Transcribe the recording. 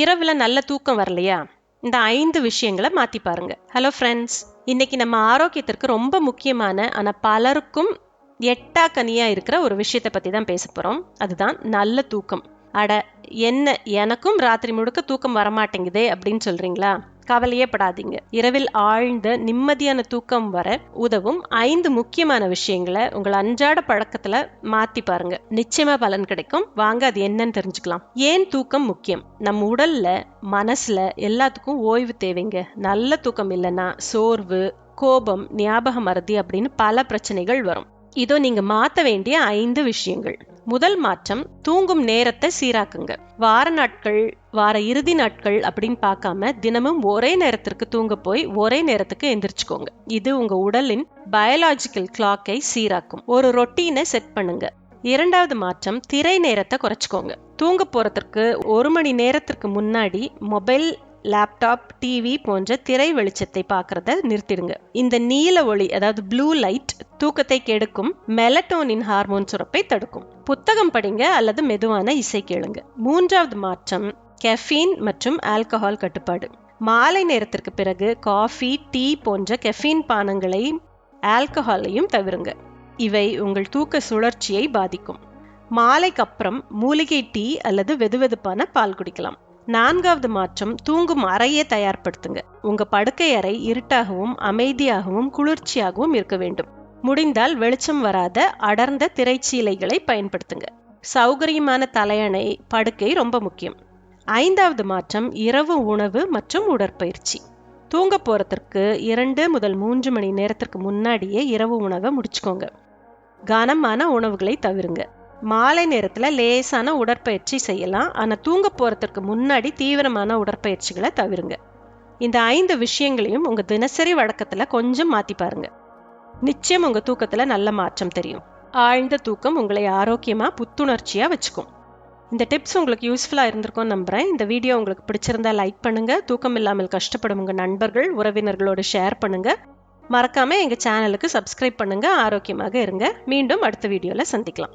இரவில் நல்ல தூக்கம் வரலையா? இந்த ஐந்து விஷயங்களை மாற்றி பாருங்க. ஹலோ ஃப்ரெண்ட்ஸ் இன்னைக்கு நம்ம ஆரோக்கியத்திற்கு ரொம்ப முக்கியமான ஆனால் பலருக்கும் எட்டா கனியாக இருக்கிற ஒரு விஷயத்தை பற்றி தான் பேச போகிறோம் அதுதான் நல்ல தூக்கம். அட என்ன எனக்கும் ராத்திரி முழுக்க தூக்கம் வரமாட்டேங்குதே அப்படின்னு சொல்கிறீங்களா கவலையே படாதீங்க. இரவில் ஆழ்ந்த நிம்மதியான தூக்கம் வர உதவும் ஐந்து முக்கியமான விஷயங்களை உங்கள் அன்றாட பழக்கத்துல மாத்தி பாருங்க. நிச்சயமா பலன் கிடைக்கும். வாங்க அது என்னன்னு தெரிஞ்சுக்கலாம். ஏன் தூக்கம் முக்கியம்? நம்ம உடல்ல மனசுல எல்லாத்துக்கும் ஓய்வு தேவைங்க. நல்ல தூக்கம் இல்லைன்னா சோர்வு கோபம் ஞாபக மறதி அப்படின்னு பல பிரச்சனைகள் வரும். இதோ நீங்க மாத்த வேண்டிய ஐந்து விஷயங்கள். முதல் மாற்றம் தூங்கும் நேரத்தை சீராக்குங்க. வார நாட்கள் வார இறுதி நாட்கள் அப்படின்னு பார்க்காம தினமும் ஒரே நேரத்திற்கு தூங்க போய் ஒரே நேரத்துக்கு எந்திரிச்சுக்கோங்க. இது உங்க உடலின் பயாலாஜிக்கல் கிளாக்கை சீராக்கும். ஒரு ரொட்டீனை செட் பண்ணுங்க. இரண்டாவது மாற்றம் திரை நேரத்தை குறைச்சிக்கோங்க. தூங்க போறதுக்கு ஒரு மணி நேரத்திற்கு முன்னாடி மொபைல் லேப்டாப் டிவி போன்ற திரை வெளிச்சத்தை பார்க்கறத நிறுத்திடுங்க. இந்த நீல ஒளி அதாவது ப்ளூ லைட் தூக்கத்தை கெடுக்கும் மெலட்டோனின் ஹார்மோன் சுரப்பை தடுக்கும். புத்தகம் படிங்க அல்லது மெதுவான இசை கேளுங்க. மூன்றாவது மாற்றம் கெஃபீன் மற்றும் ஆல்கஹால் கட்டுப்பாடு. மாலை நேரத்திற்கு பிறகு காஃபி டீ போன்ற கெஃபீன் பானங்களையும் ஆல்கஹாலையும் தவிருங்க. இவை உங்கள் தூக்க சுழற்சியை பாதிக்கும். மாலைக்கு அப்புறம் மூலிகை டீ அல்லது வெதுவெதுப்பான பால் குடிக்கலாம். நான்காவது மாற்றம் தூங்கும் அறையை தயார்படுத்துங்க. உங்க படுக்கை அறை இருட்டாகவும் அமைதியாகவும் குளிர்ச்சியாகவும் இருக்க வேண்டும். முடிந்தால் வெளிச்சம் வராத அடர்ந்த திரைச்சீலைகளை பயன்படுத்துங்க. சௌகரியமான தலையணை படுக்கை ரொம்ப முக்கியம். ஐந்தாவது மாற்றம் இரவு உணவு மற்றும் உடற்பயிற்சி. தூங்க போகிறதுக்கு இரண்டு முதல் மூன்று மணி நேரத்திற்கு முன்னாடியே இரவு உணவை முடிச்சுக்கோங்க. கனமான உணவுகளை தவிருங்க. மாலை நேரத்தில் லேசான உடற்பயிற்சி செய்யலாம். ஆனால் தூங்க போகிறதுக்கு முன்னாடி தீவிரமான உடற்பயிற்சிகளை தவிருங்க. இந்த ஐந்து விஷயங்களையும் உங்கள் தினசரி வழக்கத்தில் கொஞ்சம் மாற்றி பாருங்க. நிச்சயம் உங்கள் தூக்கத்தில் நல்ல மாற்றம் தெரியும். ஆழ்ந்த தூக்கம் உங்களை ஆரோக்கியமாக புத்துணர்ச்சியாக வச்சுக்கும். இந்த டிப்ஸ் உங்களுக்கு யூஸ்ஃபுல்லாக இருந்திருக்கும் நம்புகிறேன் இந்த வீடியோ உங்களுக்கு பிடிச்சிருந்தா லைக் பண்ணுங்கள் தூக்கம் இல்லாமல் கஷ்டப்படும் உங்கள் நண்பர்கள் உறவினர்களோடு ஷேர் பண்ணுங்கள் மறக்காமல் எங்கள் சேனலுக்கு சப்ஸ்கிரைப் பண்ணுங்கள் ஆரோக்கியமாக இருங்க. மீண்டும் அடுத்த வீடியோவில் சந்திக்கலாம்.